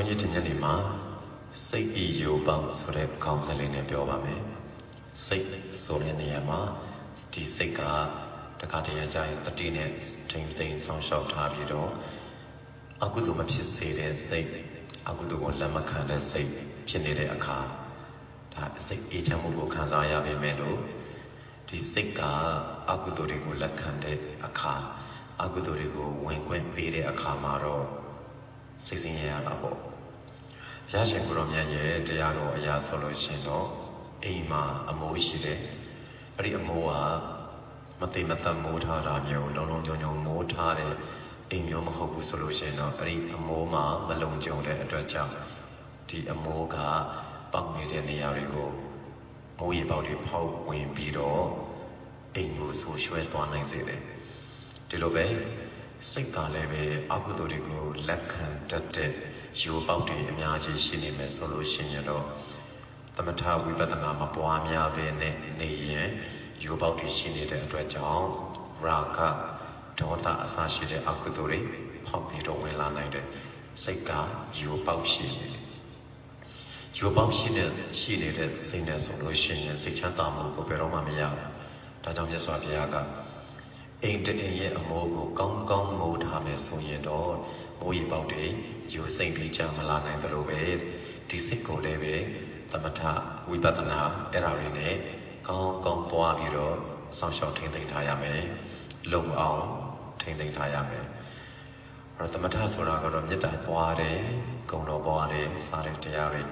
န်းကြီးတင်ညနေမှာစိတ်ဤယိုပေါက်ဆိုတဲ့ခေါင်းစဉ်လေးနဲ့ပြောပါမယ်စိတ်ဆိုတဲ့နေရာမှာဒီစိတ်ကတခါတည်းကြရင်တတိနဲ့ထိမ့်သိမ့်ဆောင်ရှောက်ထားပြီးတော့အကုသိုလ်မဖြစ်စေတဲ့စိတ်အကုသိုလ်ကိုလက်မခံတဲ့စိတ်ဖြစ်နေတဲ့အခါဒါစိတ်အေးချမ်းမှုကိုခံစားရပါမယ်လို့ဒီစိတ်ကအကုသိုလ်တွေကိုလက်ခံတဲ့အခါအကုသိုလ်တွေကိုဝင်ခွင့်ပေးတဲ့အခါမှာတော့ စိတ်ဆင်းရဲရတာပေါ့ရရှင်ကိုရောမြတ်ရဲ့တရားတော်အရာဆိုလို့ရှင်တော့အိမ်မှာအမိုးရှိတယ်အဲ့ဒီအမိုးကမသိမသက်မိုးထားတာမျိုးလုံးလုံးကြုံကြုံမိုးထားတဲ့အိမ်မျိုးမဟုတ်ဘူးဆိုလို့ရှင်တော့အဲ့ဒီအမိုးမှာမလုံခြုံတဲ့အတွက်ကြောင့်ဒီအမိုးကပေါက်နေတဲ့နေရာတွေကိုမိုးရေပေါက်တွေဖောက်ဝင်ပြီးတော့အိမ်ကိုဆူရွှဲသွားနိုင်စေတယ်ဒီလိုပဲ စိတ်ကလည်းပဲအကုသိုလ်တွေကိုလက်ခံတတ်တဲ့ယူပေါက်တွေအများကြီးရှိနေမယ်ဆိုလို့ရှိရင်တော့သမထဝိပဿနာမပွားများပဲနဲ့နေရင်ယူပေါက်တွေရှိနေတဲ့အတွက်ကြောင့်ရာဂဒေါသအစရှိတဲ့အကုသိုလ်တွေဖောက်ပြီးတော့ဝင်လာနိုင်တဲ့စိတ်ကယူပေါက်ရှိနေတယ်ယူပေါက်ရှိတဲ့ရှိနေတဲ့စိတ်နဲ့ဆိုလို့ရှိရင်စိတ်ချမ်းသာမှုကိုဘယ်တော့မှမရဘူးဒါကြောင့်မြတ်စွာဘုရားက အိမ်တအိမ်ရဲ့အမိုးကိုကောင်းကောင်းမိုးထားမယ်ဆိုရင်တော့မိုးရေပေါက်တွေယူစိတ်ပြီးကြမလာနိုင်တယ်လို့ပဲဒီစိတ်ကိုလည်းပဲသမထဝိပဿနာအဲ့ဒါတွေနဲ့ကောင်းကောင်းပွားပြီးတော့ဆောင်းရှောက်ထိမ့်သိမ့်ထားရမယ်လုံအောင်ထိမ့်သိမ့်ထားရမယ်အဲ့တော့သမထဆိုတာကတော့မေတ္တာပွားတယ်ဂုဏ်တော်ပွားတယ်စားတဲ့တရားတွေ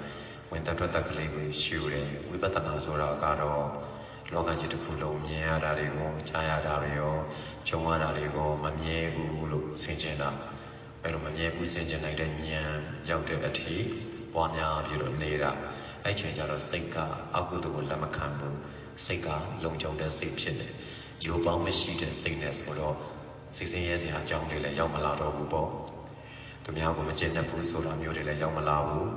ဝင်တတ်တတ်ကလေးကိုရှုတယ်ဝိပဿနာဆိုတာကတော့ လောကကြီးတစ်ခုလုံးမြင်ရတာတွေကိုကြားရတာတွေရောကြုံရတာတွေကိုမမြဲဘူးလို့ဆင်ခြင်တာအဲ့လိုမမြဲဘူးဆင်ခြင်နိုင်တဲ့ဉာဏ်ရောက်တဲ့အထိပွားများပြီးတော့နေတာအဲ့ချိန်ကျတော့စိတ်ကအကုသိုလ်ကိုလက်မခံဘူးစိတ်ကလုံခြုံတဲ့စိတ်ဖြစ်တယ်ယူပေါင်းမရှိတဲ့စိတ်နဲ့ဆိုတော့စိတ်ဆင်းရဲစရာအကြောင်းတွေလည်းရောက်မလာတော့ဘူးပေါ့သူများကိုမကျင့်တတ်ဘူးဆိုတာမျိုးတွေလည်းရောက်မလာဘူး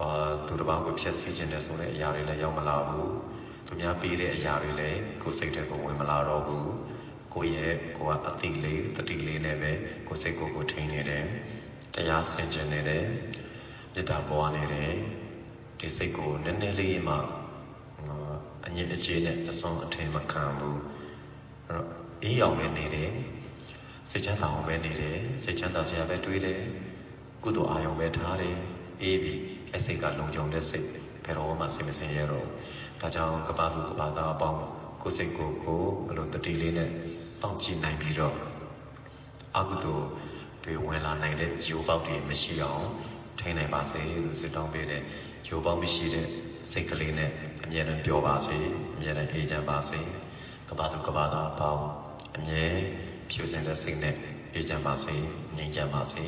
အာသူတစ်ပါးကိုဖျက်ဆီးခြင်းနဲ့ဆိုတဲ့အရာတွေလည်းရောက်မလာဘူး သူများပေးတဲ့အရာတွေလည်းကိုယ်စိတ်ထဲကိုဝင်မလာတော့ဘူးကိုယ့်ရဲ့ကိုယ်ကအတိလေးတတိလေးနဲ့ပဲကိုယ်စိတ်ကိုယ်ကိုထိန်းနေတယ်တရားဆင်ခြင်နေတယ်မေတ္တာပွားနေတယ်ဒီစိတ်ကိုနည်းနည်းလေးမှအငြင်းအကျေးနဲ့အဆုံးအထင်မခံဘူးအဲ့တော့အေးအောင်ပဲနေတယ်စိတ်ချမ်းသာအောင်ပဲနေတယ်စိတ်ချမ်းသာစရာပဲတွေးတယ်ကုသိုလ်အာရုံပဲထားတယ်အေးပြီအ စိတ်ကလုံခြုံတဲ့စိတ်ဘယ်တော့မှစိတ်မစင်ရတော့ဒါကြောင့်ကပ္ပသူကပ္ပသားအပေါင်းကိုယ်စိတ်ကိုကိုဘလို့တတိလေးနဲ့တောင့်ကြည့်နိုင်ပြီးတော့အကုသိုလ်တွေဝင်လာနိုင်တဲ့ယူပေါက်တွေမရှိအောင်ထိန်းနိုင်ပါစေလို့ဆုတောင်းပေးတဲ့ယူပေါက်မရှိတဲ့စိတ်ကလေးနဲ့အမြဲတမ်းပြောပါစေအမြဲတမ်းအေးချမ်းပါစေကပ္ပသူကပ္ပသားအပေါင်းအမြဲဖြူစင်တဲ့စိတ်နဲ့အေးချမ်းပါစေငြိမ်းချမ်းပါစေ